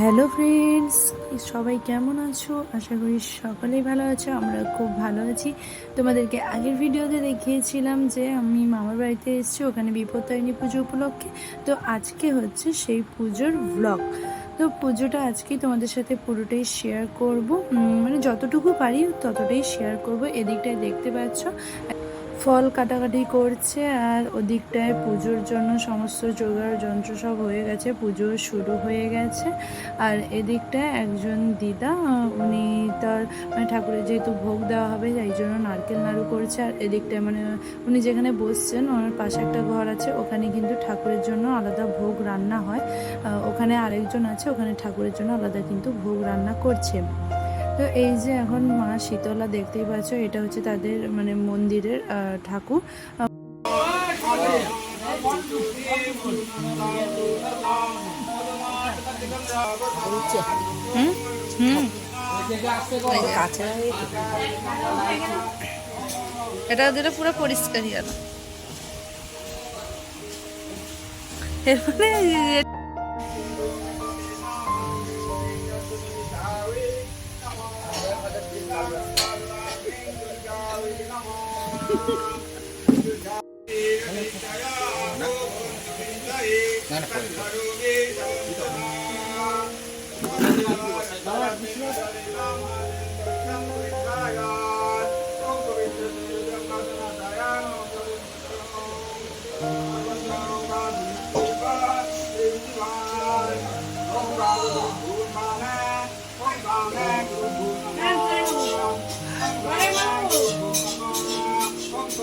Hello friends, সবাই কেমন আছো? আশা করি সকলেই ভালো আছো, আমরা খুব ভালো আছি। তোমাদেরকে আগের ভিডিওতে দেখিয়েছিলাম যে আমি মামার বাড়িতে এসেছি, ওখানে বিপত্তারিণী পুজো উপলক্ষে। তো আজকে হচ্ছে সেই পুজোর ব্লগ তো পুজোটা আজকে তোমাদের সাথে পুরোটাই শেয়ার করব। মানে যতটুকু পারি ততটাই শেয়ার করব। এদিকটায় দেখতে পাচ্ছ। ফল কাটাকাটি করছে আর ওদিকটায় পুজোর জন্য সমস্ত জোগাড় যন্ত্র সব হয়ে গেছে, পুজো শুরু হয়ে গেছে। আর এদিকটায় একজন দিদা, উনি তার মানে ঠাকুরের যেহেতু ভোগ দেওয়া হবে তাই জন্য নারকেল নাড়ু করছে। আর এদিকটায় মানে উনি যেখানে বসছেন, ওনার পাশে একটা ঘর আছে, ওখানে কিন্তু ঠাকুরের জন্য আলাদা ভোগ রান্না হয়। ওখানে আরেকজন আছে, ওখানে ঠাকুরের জন্য আলাদা কিন্তু ভোগ রান্না করছে। তো এই যে এখন মা শীতলা দেখতেই পাচ্ছ, এটা হচ্ছে তাদের মানে মন্দিরের ঠাকুর। হুম? হুম? এটা ওদের পুরো আগে Amen.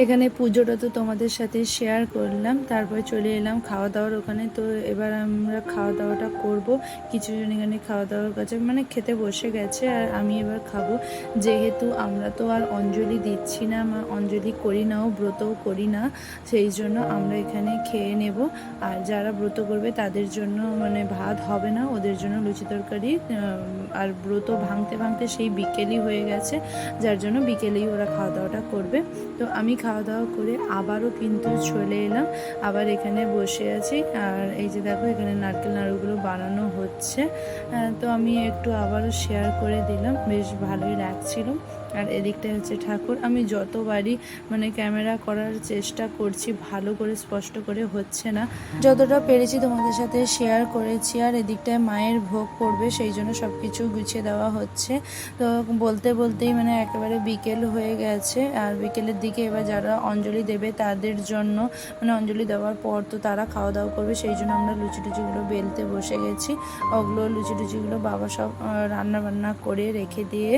এখানে পুজোটা তো তোমাদের সাথে শেয়ার করলাম, তারপর চলে এলাম খাওয়া দাওয়ার ওখানে। তো এবার আমরা খাওয়া দাওয়াটা করব। কিছুজন এখানে খাওয়া দাওয়ার কাছে মানে খেতে বসে গেছে আর আমি এবার খাব। যেহেতু আমরা তো আর অঞ্জলি দিচ্ছি না, মা অঞ্জলি করি নাও ব্রতও করি না, সেই জন্য আমরা এখানে খেয়ে নেব। আর যারা ব্রত করবে তাদের জন্য মানে ভাত হবে না, ওদের জন্য লুচি তরকারি আর ব্রত ভাঙতে ভাঙতে সেই বিকেলই হয়ে গেছে, যার জন্য বিকেলেই ওরা খাওয়া দাওয়াটা করবে। তো আমি খাওয়া দাওয়া করে আবারও কিন্তু চলে এলাম। আবার এখানে বসে আছি। আর এই যে দেখো, এখানে নারকেল নাড়ুগুলো বানানো হচ্ছে। তো আমি একটু আবারও শেয়ার করে দিলাম। বেশ ভালোই লাগছিল। আর এদিকটা হচ্ছে ঠাকুর। আমি যতবারই মানে ক্যামেরা করার চেষ্টা করছি, ভালো করে, স্পষ্ট করে হচ্ছে না। যতটা পেরেছি তোমাদের সাথে শেয়ার করেছি, আর এদিকটায় মায়ের ভোগ পড়বে সেই জন্য সব কিছু গুছিয়ে দেওয়া হচ্ছে। তো বলতে বলতেই মানে একেবারে বিকেল হয়ে গেছে, আর বিকেলের দিকে এবার যারা অঞ্জলি দেবে তাদের জন্য মানে অঞ্জলি দেওয়ার পর তো তারা খাওয়া দাওয়া করবে, সেই জন্য আমরা লুচি টুচিগুলো বেলতে বসে গেছি। ওগুলো লুচি টুচিগুলো বাবা সব রান্না বান্না করে রেখে দিয়ে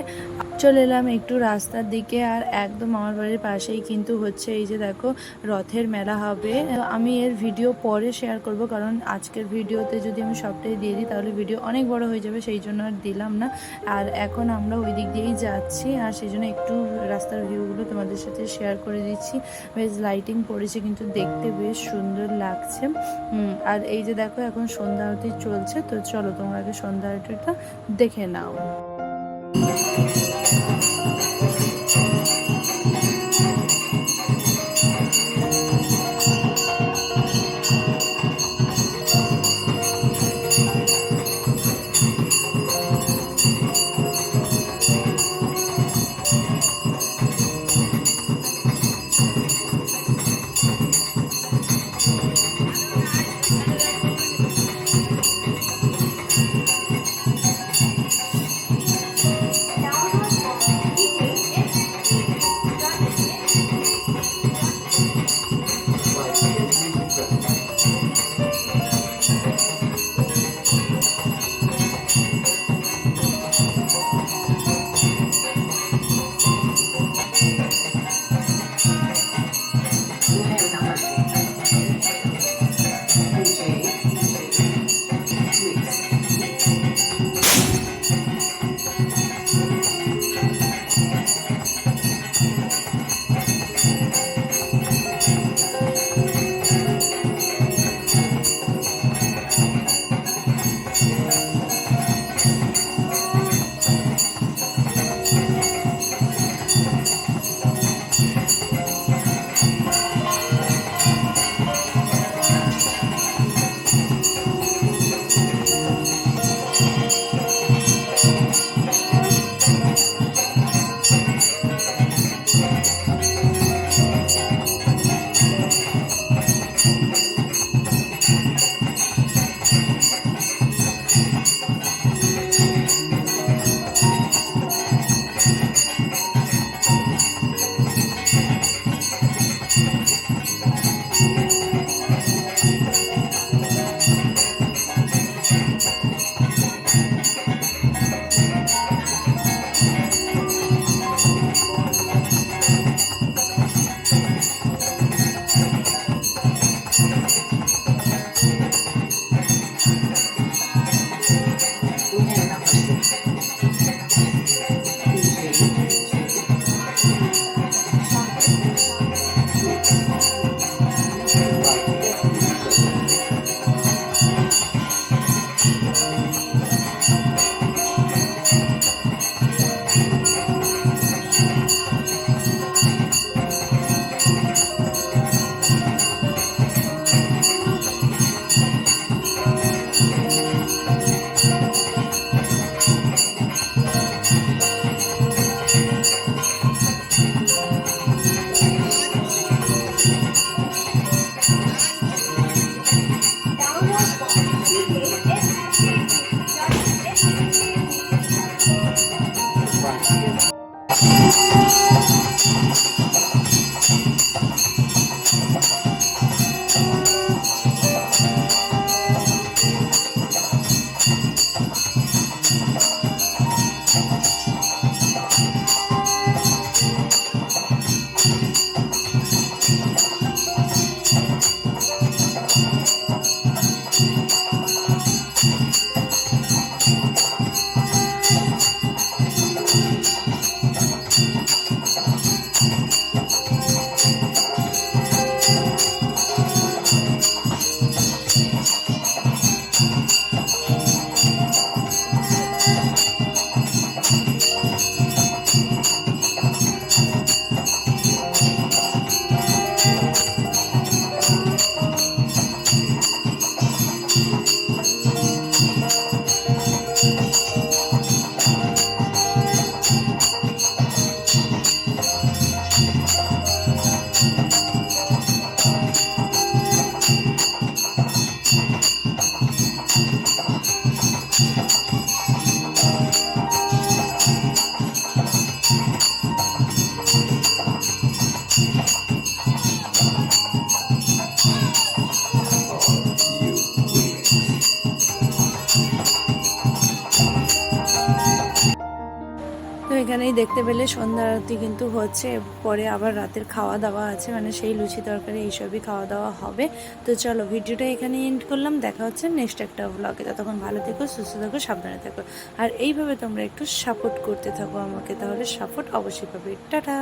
চলে এলাম একটু রাস্তার দিকে আর একদম আমার বাড়ির পাশেই কিন্তু হচ্ছে এই যে দেখো রথের মেলা হবে। আমি এর ভিডিও পরে শেয়ার করব কারণ আজকের ভিডিওতে যদি আমি সবটাই দিয়ে দিই তাহলে ভিডিও অনেক বড় হয়ে যাবে, সেই জন্য আর দিলাম না। আর এখন আমরা ওই দিক দিয়েই যাচ্ছি আর সেই জন্য একটু রাস্তার ভিউগুলো তোমাদের সাথে শেয়ার করে দিচ্ছি। বেশ লাইটিং পড়েছে কিন্তু দেখতে বেশ সুন্দর লাগছে। আর এই যে দেখো এখন সন্ধ্যা আরতি চলছে, তো চলো তোমরা আগে সন্ধ্যা আরতিটা দেখে নাও। তো দেখতে পেলে সন্ধ্যা আরতি কিন্তু হচ্ছে, পরে আবার রাতের খাওয়া দাওয়া আছে মানে সেই লুচি তরকারি এইসবই খাওয়া দাওয়া হবে। তো চলো ভিডিওটা এখানে এন্ড করলাম, দেখা হচ্ছে নেক্সট একটা ব্লগে ততক্ষণ ভালো থেকো, সুস্থ থাকো, সাবধানে থাকো। আর এইভাবে তোমরা একটু সাপোর্ট করতে থাকো আমাকে, তাহলে সাপোর্ট অবশ্যই পাবে। টাটা!